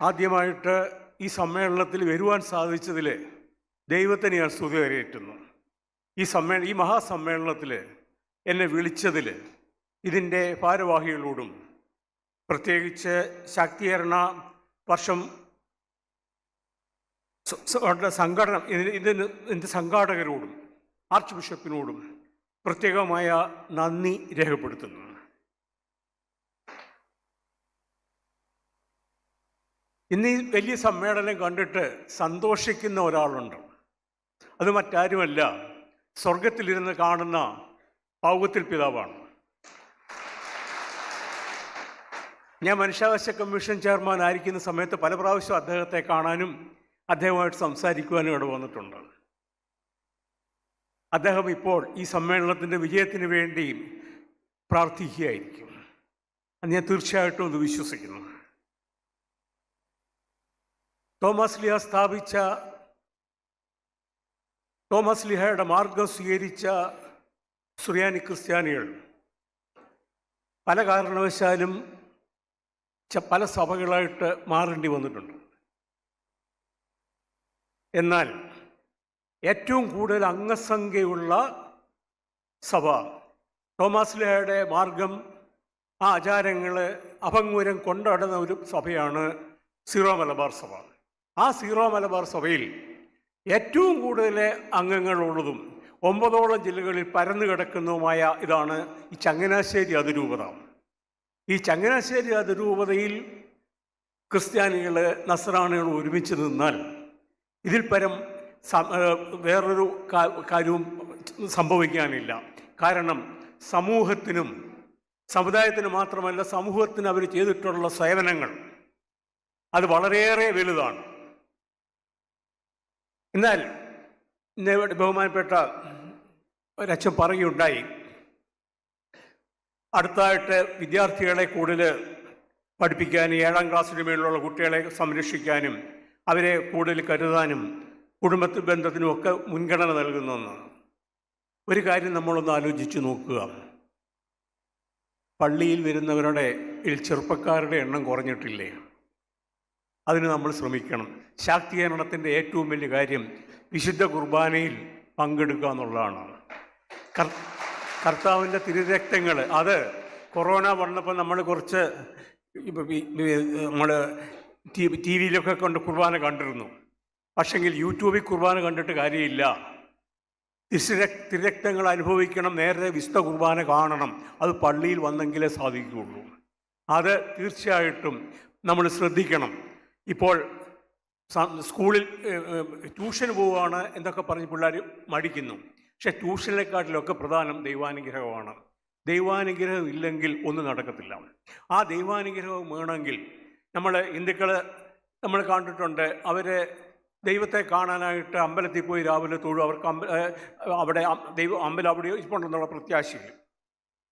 ആദ്യമായിട്ട് ഈ സമ്മേളനത്തിൽ വരുവാൻ സാധിച്ചതിൽ ദൈവത്തെ ഞാൻ സ്തുതി കരയേറ്റുന്നു ഈ സമ്മേ ഈ മഹാസമ്മേളനത്തിൽ എന്നെ വിളിച്ചതിൽ ഇതിന്റെ ഭാരവാഹികളോടും പ്രത്യേകിച്ച് ശാക്തീകരണ വർഷം സംഘടന ഇതിന് ഇതിന്റെ സംഘാടകരോടും ആർച്ച് ബിഷപ്പിനോടും പ്രത്യേകമായ നന്ദി രേഖപ്പെടുത്തുന്നു. ഇന്ന് ഈ വലിയ സമ്മേളനം കണ്ടിട്ട് സന്തോഷിക്കുന്ന ഒരാളുണ്ട്. അത് മറ്റാരുമല്ല സ്വർഗത്തിലിരുന്ന് കാണുന്ന പൗകത്തിൽ പിതാവാണ്. ഞാൻ മനുഷ്യാവകാശ കമ്മീഷൻ ചെയർമാൻ ആയിരിക്കുന്ന സമയത്ത് പല പ്രാവശ്യം അദ്ദേഹത്തെ കാണാനും അദ്ദേഹമായിട്ട് സംസാരിക്കുവാനും ഇവിടെ വന്നിട്ടുണ്ട്. അദ്ദേഹം ഇപ്പോൾ ഈ സമ്മേളനത്തിന്റെ വിജയത്തിന് വേണ്ടി പ്രാർത്ഥിക്കുകയായിരിക്കും. അത് ഞാൻ തീർച്ചയായിട്ടും ഇത് വിശ്വസിക്കുന്നു. തോമസ് ലിഹ സ്ഥാപിച്ച തോമസ് ലിഹയുടെ മാർഗം സ്വീകരിച്ച സുറിയാനി ക്രിസ്ത്യാനികൾ. പല കാരണവശാലും പല സഭകളായിട്ട് മാറേണ്ടി വന്നിട്ടുണ്ട്. എന്നാൽ ഏറ്റവും കൂടുതൽ അംഗസംഖ്യയുള്ള സഭ തോമസ് ലിഹയുടെ മാർഗം ആ ആചാരങ്ങൾ അഭംഗൂരം കൊണ്ടാടുന്ന ഒരു സഭയാണ് സീറോ മലബാർ സഭ. ആ സീറോ മലബാർ സഭയിൽ ഏറ്റവും കൂടുതൽ അംഗങ്ങളുള്ളതും ഒമ്പതോളം ജില്ലകളിൽ പരന്നു കിടക്കുന്നതുമായ ഇതാണ് ഈ ചങ്ങനാശ്ശേരി അതിരൂപത. ഈ ചങ്ങനാശ്ശേരി അതിരൂപതയിൽ ക്രിസ്ത്യാനികൾ നസ്രാണികൾ ഒരുമിച്ച് നിന്നാൽ ഇതിൽ പരം വേറൊരു കാര്യവും സംഭവിക്കാനില്ല. കാരണം സമൂഹത്തിനും സമുദായത്തിന് മാത്രമല്ല സമൂഹത്തിന് അവർ ചെയ്തിട്ടുള്ള സേവനങ്ങൾ അത് വളരെയേറെ വലുതാണ്. എന്നാൽ ബഹുമാനപ്പെട്ട ഒരച്ഛൻ പറയുകയുണ്ടായി അടുത്തായിട്ട് വിദ്യാർത്ഥികളെ കൂടുതൽ പഠിപ്പിക്കാനും ഏഴാം ക്ലാസ്സിന് മേലുള്ള കുട്ടികളെ സംരക്ഷിക്കാനും അവരെ കൂടുതൽ കരുതാനും കുടുംബ ബന്ധത്തിനും ഒക്കെ മുൻഗണന നൽകുന്നതാണ് ഒരു കാര്യം നമ്മളൊന്ന് ആലോചിച്ച് നോക്കുക. പള്ളിയിൽ വരുന്നവരുടെ ചെറുപ്പക്കാരുടെ എണ്ണം കുറഞ്ഞിട്ടില്ലേ? അതിന് നമ്മൾ ശ്രമിക്കണം. ശാക്തീകരണത്തിന്റെ ഏറ്റവും വലിയ കാര്യം വിശുദ്ധ കുർബാനയിൽ പങ്കെടുക്കുക എന്നുള്ളതാണ്. കർ- കർത്താവിന്റെ തിരുരക്തങ്ങൾ അത് കൊറോണ വന്നപ്പോൾ നമ്മൾ കുറച്ച് നമ്മൾ ടി വിയിലൊക്കെ കണ്ട് കുർബാന കണ്ടിരുന്നു. പക്ഷെങ്കിൽ യൂട്യൂബിൽ കുർബാന കണ്ടിട്ട് കാര്യമില്ല. തിരുര തിരക്തങ്ങൾ അനുഭവിക്കണം നേരെ വിശുദ്ധ കുർബാന കാണണം അത് പള്ളിയിൽ വന്നെങ്കിലേ സാധിക്കുകയുള്ളൂ. അത് തീർച്ചയായിട്ടും നമ്മൾ ശ്രദ്ധിക്കണം. ഇപ്പോൾ സ്കൂളിൽ ട്യൂഷന് പോവുകയാണ് എന്നൊക്കെ പറഞ്ഞ് പിള്ളേർ മടിക്കുന്നു. പക്ഷെ ട്യൂഷനിലെക്കാട്ടിലൊക്കെ പ്രധാനം ദൈവാനുഗ്രഹമാണ്. ദൈവാനുഗ്രഹം ഇല്ലെങ്കിൽ ഒന്നും നടക്കത്തില്ല. ആ ദൈവാനുഗ്രഹം വേണമെങ്കിൽ നമ്മൾ ഹിന്ദുക്കൾ നമ്മൾ കണ്ടിട്ടുണ്ട് അവരെ ദൈവത്തെ കാണാനായിട്ട് അമ്പലത്തിൽ പോയി രാവിലെ തൊഴും. അവർക്ക് അമ്പ അവിടെ ദൈവം അമ്പലം അവിടെ ഇരിപ്പുണ്ടെന്നുള്ള പ്രത്യാശയിൽ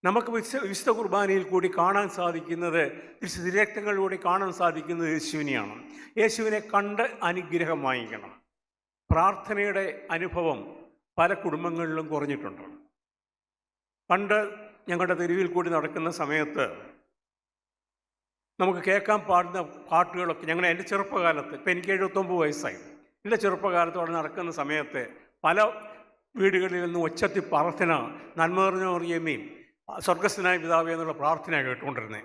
നമുക്ക് വിശ്വ വിശുദ്ധ കുർബാനയിൽ കൂടി കാണാൻ സാധിക്കുന്നത് തിരക്തങ്ങളിലൂടെ കാണാൻ സാധിക്കുന്നത് യേശുവിനെയാണ്. യേശുവിനെ കണ്ട് അനുഗ്രഹം വാങ്ങിക്കണം. പ്രാർത്ഥനയുടെ അനുഭവം പല കുടുംബങ്ങളിലും കുറഞ്ഞിട്ടുണ്ട്. പണ്ട് ഞങ്ങളുടെ തെരുവിൽ കൂടി നടക്കുന്ന സമയത്ത് നമുക്ക് കേൾക്കാൻ പാടുന്ന പാട്ടുകളൊക്കെ ഞങ്ങൾ എന്റെ ചെറുപ്പകാലത്ത് ഇപ്പം എനിക്ക് എഴുപത്തൊമ്പത് വയസ്സായി. എന്റെ ചെറുപ്പകാലത്ത് അവിടെ നടക്കുന്ന സമയത്ത് പല വീടുകളിൽ നിന്ന് ഒച്ചത്തി പ്രാർത്ഥന നന്മ നിറഞ്ഞ സ്വർഗസ്ഥനായ പിതാവ് എന്നുള്ള പ്രാർത്ഥന കേട്ടുകൊണ്ടിരുന്നത്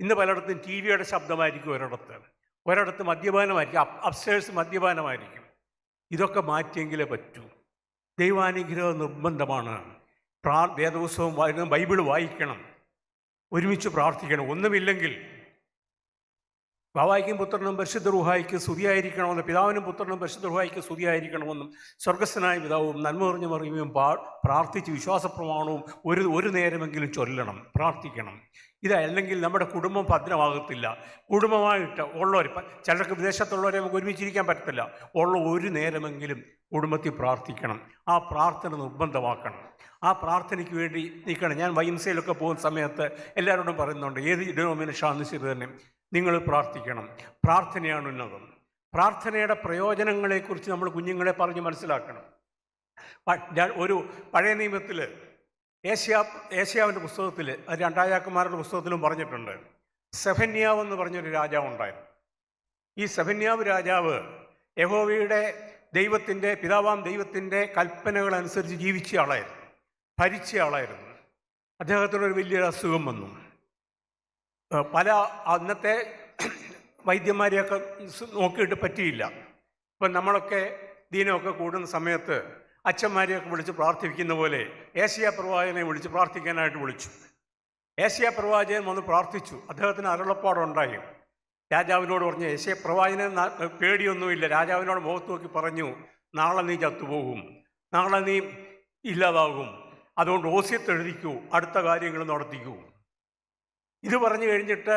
ഇന്ന് പലയിടത്തും ടി വിയുടെ ശബ്ദമായിരിക്കും ഒരിടത്ത്. ഒരിടത്ത് മദ്യപാനമായിരിക്കും. Up upstairs മദ്യപാനമായിരിക്കും. ഇതൊക്കെ മാറ്റിയെങ്കിലേ പറ്റൂ. ദൈവാനുഗ്രഹം നിർബന്ധമാണ്. പ്രാ വേദപുസ്തകം വായിക്കണം ബൈബിൾ വായിക്കണം. ഒരുമിച്ച് പ്രാർത്ഥിക്കണം. ഒന്നുമില്ലെങ്കിൽ ബാവായിക്കും പുത്രനും പരിശുദ്ധ റുഹായിക്ക് സ്തുതിയായിരിക്കണമെന്നും പിതാവിനും പുത്രനും പരിശുദ്ധ റുഹായിക്ക് സ്തുതിയായിരിക്കണമെന്നും സ്വർഗസ്വനായ പിതാവും നന്മ പറഞ്ഞു മറിയുകയും പാ പ്രാർത്ഥിച്ച് വിശ്വാസപ്രമാണവും ഒരു ഒരു നേരമെങ്കിലും ചൊല്ലണം പ്രാർത്ഥിക്കണം. ഇതല്ലെങ്കിൽ നമ്മുടെ കുടുംബം ഭദ്രമാകത്തില്ല. കുടുംബമായിട്ട് ഉള്ളവർ ചിലർക്ക് വിദേശത്തുള്ളവരെ നമുക്ക് ഒരുമിച്ചിരിക്കാൻ പറ്റത്തില്ല. ഉള്ള ഒരു നേരമെങ്കിലും കുടുംബത്തിൽ പ്രാർത്ഥിക്കണം. ആ പ്രാർത്ഥന നിർബന്ധമാക്കണം. ആ പ്രാർത്ഥനയ്ക്ക് വേണ്ടി നിൽക്കണം. ഞാൻ വൈംസയിലൊക്കെ പോകുന്ന സമയത്ത് എല്ലാവരോടും പറയുന്നുണ്ട് ഏത് ഡിനോമിനേഷൻ ശരി തന്നെ. നിങ്ങൾ പ്രാർത്ഥിക്കണം. പ്രാർത്ഥനയാണ് ഉന്നതം. പ്രാർത്ഥനയുടെ പ്രയോജനങ്ങളെക്കുറിച്ച് നമ്മൾ കുഞ്ഞുങ്ങളെ പറഞ്ഞ് മനസ്സിലാക്കണം. ഒരു പഴയ നിയമത്തിൽ ഏഷ്യ ഏഷ്യാവിന്റെ പുസ്തകത്തിൽ രണ്ടായാക്കന്മാരുടെ പുസ്തകത്തിലും പറഞ്ഞിട്ടുണ്ട്. സെഫന്യാവ് എന്ന് പറഞ്ഞൊരു രാജാവ് ഉണ്ടായിരുന്നു. ഈ സെഫന്യാവ് രാജാവ് യഹോവയുടെ ദൈവത്തിന്റെ പിതാവാം ദൈവത്തിന്റെ കൽപ്പനകൾ അനുസരിച്ച് ജീവിച്ച ആളായിരുന്നു. ഭരിച്ച ആളായിരുന്നു. അദ്ദേഹത്തിനൊരു വലിയൊരു അസുഖം വന്നു. പല അന്നത്തെ വൈദ്യന്മാരെയൊക്കെ നോക്കിയിട്ട് പറ്റിയില്ല. ഇപ്പം നമ്മളൊക്കെ ദീനമൊക്കെ കൂടുന്ന സമയത്ത് അച്ഛന്മാരെയൊക്കെ വിളിച്ച് പ്രാർത്ഥിക്കുന്ന പോലെ ഏഷ്യ പ്രവാചകനെ വിളിച്ച് പ്രാർത്ഥിക്കാനായിട്ട് വിളിച്ചു. ഏഷ്യ പ്രവാചകൻ വന്ന് പ്രാർത്ഥിച്ചു. അദ്ദേഹത്തിന് അരുളപ്പാടുണ്ടായി രാജാവിനോട് പറഞ്ഞു ഏഷ്യ പ്രവാചകനെ പേടിയൊന്നുമില്ല. രാജാവിനോട് മുഖത്ത് നോക്കി പറഞ്ഞു നാളെ നീ ചത്തുപോകും. നാളെ നീ ഇല്ലാതാകും. അതുകൊണ്ട് ഓസ്യത്തെഴുതിക്കൂ. അടുത്ത കാര്യങ്ങൾ നടത്തിക്കൂ. ഇത് പറഞ്ഞു കഴിഞ്ഞിട്ട്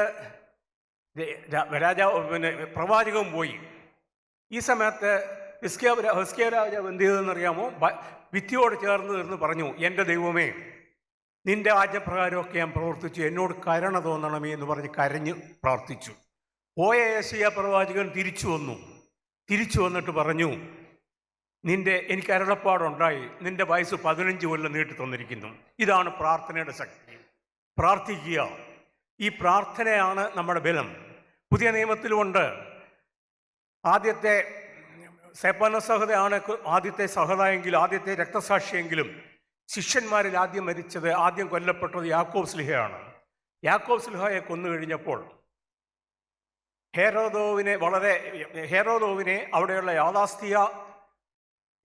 രാജാവ് പിന്നെ പ്രവാചകവും പോയി. ഈ സമയത്ത് ഹിസ്കിയ ഹിസ്കിയ രാജാവ് എന്ത് ചെയ്തതെന്നറിയാമോ ഭിത്തിയോട് ചേർന്ന് നിന്ന് പറഞ്ഞു എന്റെ ദൈവമേ നിന്റെ ആജ്ഞപ്രകാരമൊക്കെ ഞാൻ പ്രവർത്തിച്ചു. എന്നോട് കരുണ തോന്നണമേ എന്ന് പറഞ്ഞ് കരഞ്ഞ് പ്രാർത്ഥിച്ചു. പോയ ഏശയ പ്രവാചകൻ തിരിച്ചു വന്നു. തിരിച്ചു വന്നിട്ട് പറഞ്ഞു നിന്റെ എനിക്ക് അരുളപ്പാടുണ്ടായി. നിന്റെ വയസ്സ് പതിനഞ്ച് കൊല്ലം നീട്ടി തന്നിരിക്കുന്നു. ഇതാണ് പ്രാർത്ഥനയുടെ ശക്തി. പ്രാർത്ഥിക്കുക. ഈ പ്രാർത്ഥനയാണ് നമ്മുടെ ബലം. പുതിയ നിയമത്തിലുമുണ്ട് ആദ്യത്തെ സേപ്പാന സഹതയാണ് ആദ്യത്തെ സഹതയെങ്കിലും ആദ്യത്തെ രക്തസാക്ഷിയെങ്കിലും ശിഷ്യന്മാരിൽ ആദ്യം മരിച്ചത് ആദ്യം കൊല്ലപ്പെട്ടത് യാക്കോബ് സ്ലിഹയാണ് യാക്കോബ് സ്ലിഹയെ കൊന്നു കഴിഞ്ഞപ്പോൾ ഹേരോദോവിനെ വളരെ ഹേരോദോവിനെ അവിടെയുള്ള യാഥാസ്ഥിയ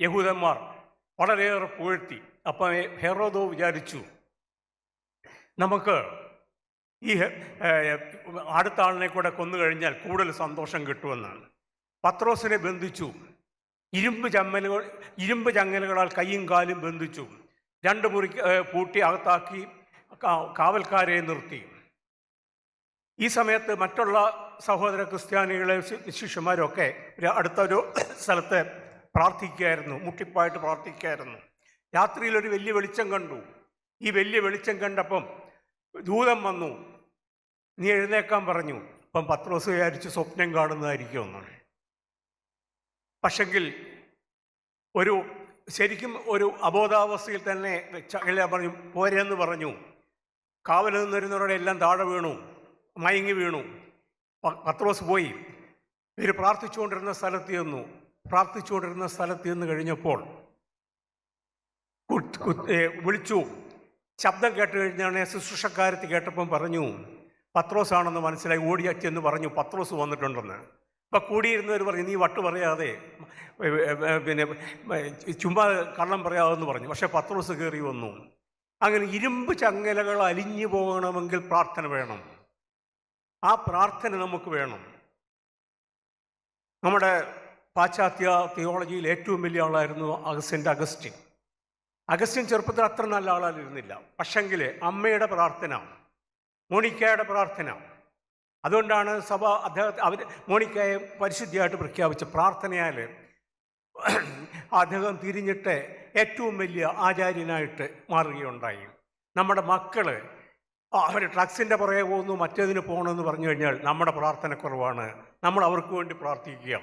യഹൂദന്മാർ വളരെയേറെ പുകഴ്ത്തി. അപ്പം ഹേറോദോ വിചാരിച്ചു നമുക്ക് ഈ അടുത്ത ആളിനെ കൂടെ കൊന്നു കഴിഞ്ഞാൽ കൂടുതൽ സന്തോഷം കിട്ടുമെന്നാണ്. പത്രോസിനെ ബന്ധിച്ചു. ഇരുമ്പ് ചമ്മലുകൾ ഇരുമ്പ് ചങ്ങലുകളാൽ കൈയും കാലും ബന്ധിച്ചു. രണ്ട് മുറി പൂട്ടി അകത്താക്കി കാവൽക്കാരെ നിർത്തി. ഈ സമയത്ത് മറ്റുള്ള സഹോദര ക്രിസ്ത്യാനികളെ ശിഷ്യന്മാരൊക്കെ അടുത്തൊരു സ്ഥലത്ത് പ്രാർത്ഥിക്കുകയായിരുന്നു. മുട്ടിപ്പായിട്ട് പ്രാർത്ഥിക്കുകയായിരുന്നു. രാത്രിയിൽ ഒരു വലിയ വെളിച്ചം കണ്ടു. ഈ വലിയ വെളിച്ചം കണ്ടപ്പം ദൂതം വന്നു. നീ എഴുന്നേക്കാൻ പറഞ്ഞു. അപ്പം പത്രോസ് വിചാരിച്ച് സ്വപ്നം കാണുന്നതായിരിക്കും എന്നാണ്. പക്ഷെങ്കിൽ ഒരു ശരിക്കും ഒരു അബോധാവസ്ഥയിൽ തന്നെ ചകല പറഞ്ഞു പോരെന്ന് പറഞ്ഞു. കാവൽ നിന്നിരുന്നവരുടെ എല്ലാം താഴെ വീണു. മയങ്ങി വീണു. പത്രോസ് പോയി. ഇവർ പ്രാർത്ഥിച്ചുകൊണ്ടിരുന്ന സ്ഥലത്ത് ചെന്നു. പ്രാർത്ഥിച്ചുകൊണ്ടിരുന്ന സ്ഥലത്ത് ചെന്ന് കഴിഞ്ഞപ്പോൾ വിളിച്ചു. ശബ്ദം കേട്ട് കഴിഞ്ഞാണ് ശുശ്രൂഷക്കാരത്തി കേട്ടപ്പം പറഞ്ഞു പത്രോസ് ആണെന്ന് മനസ്സിലായി ഓടിയ എന്ന് പറഞ്ഞു പത്രോസ് വന്നിട്ടുണ്ടെന്ന്. അപ്പം കൂടിയിരുന്നവർ പറഞ്ഞു നീ വട്ട് പറയാതെ പിന്നെ ചുമ്മാ കള്ളം പറയാതെന്ന് പറഞ്ഞു പക്ഷേ പത്രോസ് കയറി വന്നു. അങ്ങനെ ഇരുമ്പ് ചങ്ങലകൾ അലിഞ്ഞു പോകണമെങ്കിൽ പ്രാർത്ഥന വേണം. ആ പ്രാർത്ഥന നമുക്ക് വേണം. നമ്മുടെ പാശ്ചാത്യ തിയോളജിയിൽ ഏറ്റവും വലിയ ആളായിരുന്നു അഗസ്റ്റിന്റെ അഗസ്റ്റിൻ. അഗസ്റ്റിൻ ചെറുപ്പത്തിൽ അത്ര നല്ല ആളായിരുന്നില്ല പക്ഷെങ്കിൽ അമ്മയുടെ പ്രാർത്ഥന മോണിക്കയുടെ പ്രാർത്ഥന. അതുകൊണ്ടാണ് സഭ അദ്ദേഹത്തെ അവർ മോണിക്കയെ പരിശുദ്ധിയായിട്ട് പ്രഖ്യാപിച്ച പ്രാർത്ഥനയാൽ അദ്ദേഹം തിരിഞ്ഞിട്ട് ഏറ്റവും വലിയ ആചാര്യനായിട്ട് മാറുകയുണ്ടായി. നമ്മുടെ മക്കൾ അവർ ട്രക്സിന്റെ പുറകെ പോകുന്നു മറ്റേതിന് പോകണമെന്ന് പറഞ്ഞു കഴിഞ്ഞാൽ നമ്മുടെ പ്രാർത്ഥന കുറവാണ്. നമ്മൾ അവർക്ക് വേണ്ടി പ്രാർത്ഥിക്കുക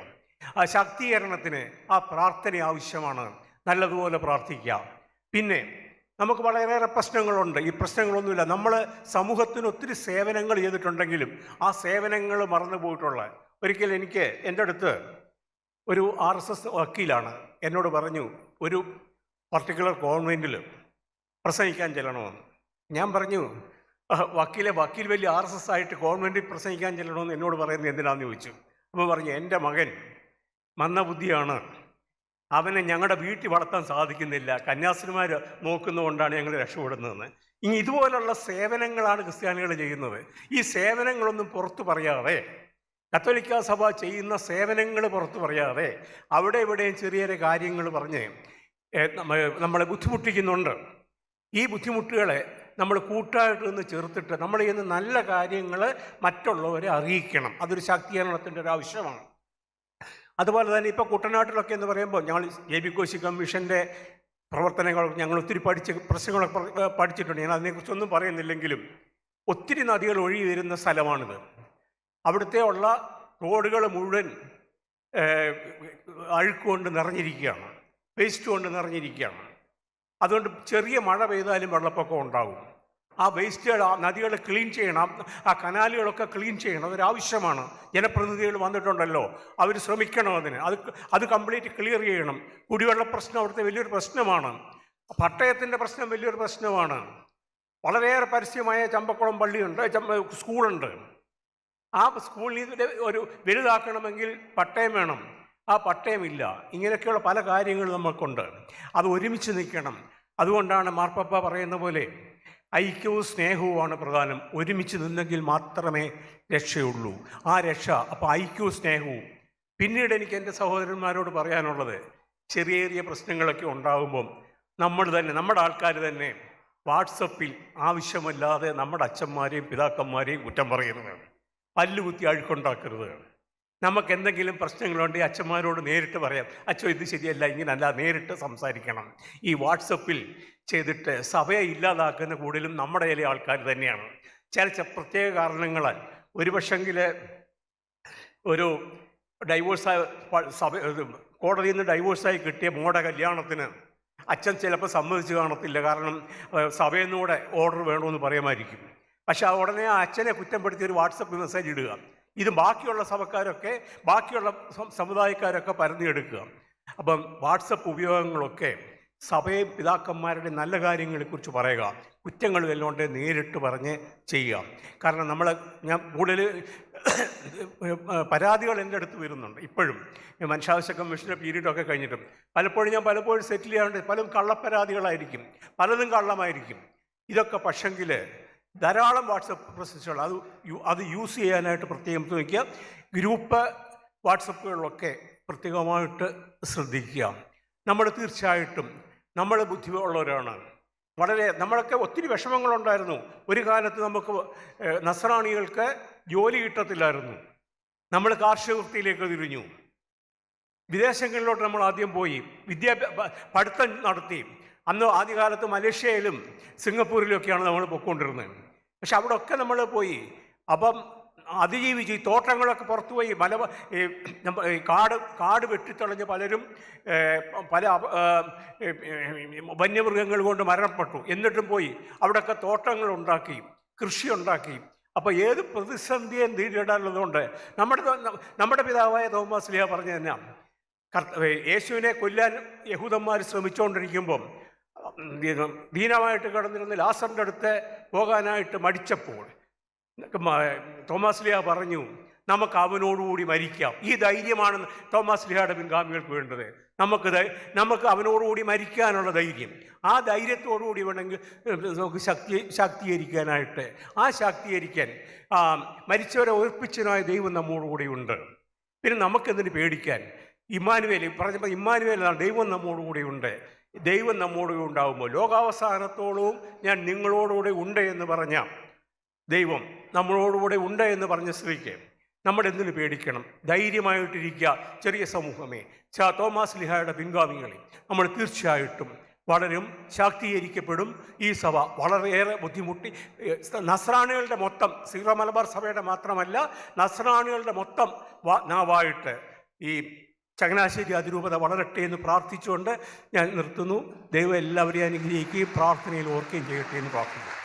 ആ ശാക്തീകരണത്തിന് ആ പ്രാർത്ഥന ആവശ്യമാണ്. നല്ലതുപോലെ പ്രാർത്ഥിക്കുക. പിന്നെ നമുക്ക് വളരെയേറെ പ്രശ്നങ്ങളുണ്ട്. ഈ പ്രശ്നങ്ങളൊന്നുമില്ല. നമ്മൾ സമൂഹത്തിന് ഒത്തിരി സേവനങ്ങൾ ചെയ്തിട്ടുണ്ടെങ്കിലും ആ സേവനങ്ങൾ മറന്നു പോയിട്ടുള്ള ഒരിക്കൽ എനിക്ക് എന്റെ അടുത്ത് ഒരു ആർ എസ് എസ് വക്കീലാണ് എന്നോട് പറഞ്ഞു ഒരു പർട്ടിക്കുലർ കോൺവെന്റിൽ പ്രസംഗിക്കാൻ ചെല്ലണമെന്ന്. ഞാൻ പറഞ്ഞു വക്കീലെ വക്കീൽ വലിയ ആർ എസ് എസ് ആയിട്ട് കോൺവെന്റിൽ പ്രസംഗിക്കാൻ ചെല്ലണമെന്ന് എന്നോട് പറയുന്നത് എന്തിനാണെന്ന് ചോദിച്ചു? അപ്പോൾ പറഞ്ഞു എന്റെ മകൻ മന്ദബുദ്ധിയാണ്. അവനെ ഞങ്ങളുടെ വീട്ടിൽ വളർത്താൻ സാധിക്കുന്നില്ല. കന്യാസ്ത്രീമാർ നോക്കുന്നതുകൊണ്ടാണ് ഞങ്ങൾ രക്ഷപ്പെടുന്നതെന്ന്. ഇനി ഇതുപോലുള്ള സേവനങ്ങളാണ് ക്രിസ്ത്യാനികൾ ചെയ്യുന്നത്. ഈ സേവനങ്ങളൊന്നും പുറത്തു പറയാതെ കത്തോലിക്ക സഭ ചെയ്യുന്ന സേവനങ്ങൾ പുറത്തു പറയാതെ അവിടെ ഇവിടെയും ചെറിയ ചെറിയ കാര്യങ്ങൾ പറഞ്ഞ് നമ്മളെ ബുദ്ധിമുട്ടിക്കുന്നുണ്ട്. ഈ ബുദ്ധിമുട്ടുകളെ നമ്മൾ കൂട്ടായിട്ട് നിന്ന് ചേർത്തിട്ട് നമ്മൾ ചെയ്യുന്ന നല്ല കാര്യങ്ങൾ മറ്റുള്ളവരെ അറിയിക്കണം. അതൊരു ശാക്തീകരണത്തിന്റെ ഒരു ആവശ്യമാണ്. അതുപോലെ തന്നെ ഇപ്പോൾ കുട്ടനാട്ടിലൊക്കെ എന്ന് പറയുമ്പോൾ ഞങ്ങൾ എ ബി കോശി കമ്മീഷന്റെ പ്രവർത്തനങ്ങൾ ഞങ്ങൾ ഒത്തിരി പഠിച്ച് പ്രശ്നങ്ങളൊക്കെ പഠിച്ചിട്ടുണ്ട്. ഞാൻ അതിനെക്കുറിച്ചൊന്നും പറയുന്നില്ലെങ്കിലും ഒത്തിരി നദികൾ ഒഴുകി വരുന്ന സ്ഥലമാണിത്. അവിടുത്തെ ഉള്ള റോഡുകൾ മുഴുവൻ അഴുക്കുകൊണ്ട് അഴുക്ക് കൊണ്ട് നിറഞ്ഞിരിക്കുകയാണ്. വേസ്റ്റ് കൊണ്ട് നിറഞ്ഞിരിക്കുകയാണ്. അതുകൊണ്ട് ചെറിയ മഴ പെയ്താലും വെള്ളപ്പൊക്കം ഉണ്ടാകും ആ വേസ്റ്റുകൾ ആ നദികൾ ക്ലീൻ ചെയ്യണം ആ കനാലുകളൊക്കെ ക്ലീൻ ചെയ്യണം അതൊരാവശ്യമാണ്. ജനപ്രതിനിധികൾ വന്നിട്ടുണ്ടല്ലോ. അവർ ശ്രമിക്കണം അതിന്. അത് അത് കംപ്ലീറ്റ് ക്ലിയർ ചെയ്യണം. കുടിവെള്ള പ്രശ്നം അവിടുത്തെ വലിയൊരു പ്രശ്നമാണ്. പട്ടയത്തിന്റെ പ്രശ്നം വലിയൊരു പ്രശ്നമാണ്. വളരെയേറെ പരസ്യമായ ചമ്പക്കുളം പള്ളിയുണ്ട് ചമ്പ സ്കൂളുണ്ട്. ആ ഇതിന്റെ ഒരു വലുതാക്കണമെങ്കിൽ പട്ടയം വേണം. ആ പട്ടയമില്ല. ഇങ്ങനെയൊക്കെയുള്ള പല കാര്യങ്ങൾ നമുക്കുണ്ട് അത് ഒരുമിച്ച് നിൽക്കണം. അതുകൊണ്ടാണ് മാർപ്പപ്പ പറയുന്ന പോലെ ഐക്യവും സ്നേഹവുമാണ് പ്രധാനം. ഒരുമിച്ച് നിന്നെങ്കിൽ മാത്രമേ രക്ഷയുള്ളൂ. ആ രക്ഷ അപ്പോൾ ഐക്യവും സ്നേഹവും. പിന്നീട് എനിക്ക് എന്റെ സഹോദരന്മാരോട് പറയാനുള്ളത് ചെറിയ ചെറിയ പ്രശ്നങ്ങളൊക്കെ ഉണ്ടാകുമ്പം നമ്മൾ തന്നെ നമ്മുടെ ആൾക്കാർ തന്നെ വാട്സപ്പിൽ ആവശ്യമല്ലാതെ നമ്മുടെ അച്ഛന്മാരെയും പിതാക്കന്മാരെയും കുറ്റം പറയുന്നതാണ്. പല്ലുകുത്തി അഴുക്കുണ്ടാക്കരുത് നമുക്ക് എന്തെങ്കിലും പ്രശ്നങ്ങളുണ്ടെങ്കിൽ അച്ഛന്മാരോട് നേരിട്ട് പറയാം. അച്ഛൻ ഇത് ശരിയല്ല ഇങ്ങനല്ല നേരിട്ട് സംസാരിക്കണം. ഈ വാട്സപ്പിൽ ചെയ്തിട്ട് സഭയെ ഇല്ലാതാക്കുന്ന കൂടുതലും നമ്മുടെ ചില ആൾക്കാർ തന്നെയാണ്. ചില പ്രത്യേക കാരണങ്ങളാൽ ഒരു പക്ഷെങ്കിൽ ഒരു ഡൈവോഴ്സായ സഭ കോടതിയിൽ നിന്ന് ഡൈവോഴ്സായി കിട്ടിയ മോടെ കല്യാണത്തിന് അച്ഛൻ ചിലപ്പോൾ സമ്മതിച്ചു കാണത്തില്ല. കാരണം സഭയിൽ നിന്നൂടെ ഓർഡർ വേണമെന്ന് പറയുമായിരിക്കും. പക്ഷേ ആ ഉടനെ ആ അച്ഛനെ കുറ്റപ്പെടുത്തി ഒരു വാട്സപ്പ് മെസ്സേജ് ഇടുക. ഇത് ബാക്കിയുള്ള സഭക്കാരൊക്കെ ബാക്കിയുള്ള സമുദായക്കാരൊക്കെ പരന്നിയെടുക്കുക അപ്പം വാട്സപ്പ് ഉപയോഗങ്ങളൊക്കെ സഭയെ പിതാക്കന്മാരുടെ നല്ല കാര്യങ്ങളെക്കുറിച്ച് പറയുക കുറ്റങ്ങൾ വല്ലോണ്ട് നേരിട്ട് പറഞ്ഞ് ചെയ്യുക. കാരണം നമ്മൾ ഞാൻ കൂടുതൽ പരാതികൾ എന്റെ അടുത്ത് വരുന്നുണ്ട് ഇപ്പോഴും. മനുഷ്യാവശ്യ കമ്മീഷന്റെ പീരീഡൊക്കെ കഴിഞ്ഞിട്ടും. പലപ്പോഴും ഞാൻ പലപ്പോഴും സെറ്റിൽ ചെയ്യാറുണ്ട് പലതും കള്ളപ്പരാതികളായിരിക്കും പലതും കള്ളമായിരിക്കും. ഇതൊക്കെ പക്ഷെങ്കിൽ ധാരാളം വാട്സപ്പ് പ്രൊസസ്സുകൾ അത് അത് യൂസ് ചെയ്യാനായിട്ട് പ്രത്യേകം ശ്രമിക്കുക ഗ്രൂപ്പ് വാട്സപ്പുകളിലൊക്കെ പ്രത്യേകമായിട്ട് ശ്രദ്ധിക്കുക. നമ്മൾ തീർച്ചയായിട്ടും നമ്മൾ ബുദ്ധിയുള്ളവരാണ് വളരെ നമ്മളൊക്കെ ഒത്തിരി വിഷമങ്ങളുണ്ടായിരുന്നു. ഒരു കാലത്ത് നമുക്ക് നസ്രാണികൾക്ക് ജോലി കിട്ടത്തില്ലായിരുന്നു. നമ്മൾ കാർഷിക വൃത്തിയിലേക്ക് തിരിഞ്ഞു. വിദേശങ്ങളിലോട്ട് നമ്മൾ ആദ്യം പോയി. വിദ്യാഭ്യാസ പഠിത്തം നടത്തി. അന്ന് ആദ്യകാലത്ത് മലേഷ്യയിലും സിംഗപ്പൂരിലുമൊക്കെയാണ് നമ്മൾ പൊയ്ക്കൊണ്ടിരുന്നത്. പക്ഷെ അവിടെ ഒക്കെ നമ്മൾ പോയി. അപ്പം അതിജീവിച്ച് ഈ തോട്ടങ്ങളൊക്കെ പുറത്തുപോയി മല ഈ കാട് കാട് വെട്ടിത്തളഞ്ഞ് പലരും പല വന്യമൃഗങ്ങൾ കൊണ്ട് മരണപ്പെട്ടു. എന്നിട്ടും പോയി. അവിടെയൊക്കെ തോട്ടങ്ങൾ ഉണ്ടാക്കി കൃഷി ഉണ്ടാക്കി. അപ്പോൾ ഏത് പ്രതിസന്ധിയെ നേരിടാനുള്ളതുകൊണ്ട് നമ്മുടെ നമ്മുടെ പിതാവായ തോമസ് ലിയ പറഞ്ഞു തന്നെ യേശുവിനെ കൊല്ലാൻ യഹൂദന്മാർ ശ്രമിച്ചുകൊണ്ടിരിക്കുമ്പം ദീനമായിട്ട് കിടന്നിരുന്ന ലാസറിന്റെ അടുത്ത് പോകാനായിട്ട് മടിച്ചപ്പോൾ തോമസ് ലിയ പറഞ്ഞു നമുക്ക് അവനോടുകൂടി മരിക്കാം. ഈ ധൈര്യമാണ് തോമസ് ലിഹയുടെ പിൻഗാമികൾക്ക് വേണ്ടത്. നമുക്ക് നമുക്ക് അവനോടുകൂടി മരിക്കാനുള്ള ധൈര്യം. ആ ധൈര്യത്തോടുകൂടി വേണമെങ്കിൽ നമുക്ക് ശക്തി ശാക്തീകരിക്കാനായിട്ട് ആ ശാക്തീകരിക്കാൻ മരിച്ചവരെ ഉയർപ്പിച്ചനായ ദൈവം നമ്മോടുകൂടി ഉണ്ട്. പിന്നെ നമുക്കെന്തിന് പേടിക്കാൻ? ഇമ്മാനുവേൽ പറഞ്ഞപ്പോൾ ഇമ്മാനുവേലാണ് ദൈവം നമ്മോടുകൂടി ഉണ്ട്. ദൈവം നമ്മോട് ഉണ്ടാകുമ്പോൾ ലോകാവസാനത്തോളവും ഞാൻ നിങ്ങളോടുകൂടെ ഉണ്ട് എന്ന് പറഞ്ഞ ദൈവം നമ്മളോടുകൂടെ ഉണ്ട് എന്ന് പറഞ്ഞ സ്ത്രീക്ക് നമ്മൾ എന്തിനു പേടിക്കണം? ധൈര്യമായിട്ടിരിക്കുക ചെറിയ സമൂഹമേ. ചാ തോമാസ് ലിഹായുടെ പിൻഗാമികളെ നമ്മൾ തീർച്ചയായിട്ടും വളരും ശാക്തീകരിക്കപ്പെടും. ഈ സഭ വളരെയേറെ ബുദ്ധിമുട്ടി നസ്രാണികളുടെ മൊത്തം സീറോ മലബാർ സഭയുടെ മാത്രമല്ല നസ്രാണികളുടെ മൊത്തം നാവായിട്ട് ഈ ചങ്ങനാശ്ശേരി അതിരൂപത വളരട്ടെ എന്ന് പ്രാർത്ഥിച്ചുകൊണ്ട് ഞാൻ നിർത്തുന്നു. ദൈവം എല്ലാവരെയും അനുഗ്രഹിക്കുകയും പ്രാർത്ഥനയിൽ ഓർക്കുകയും ചെയ്യട്ടെ എന്ന് പ്രാർത്ഥിക്കുന്നു.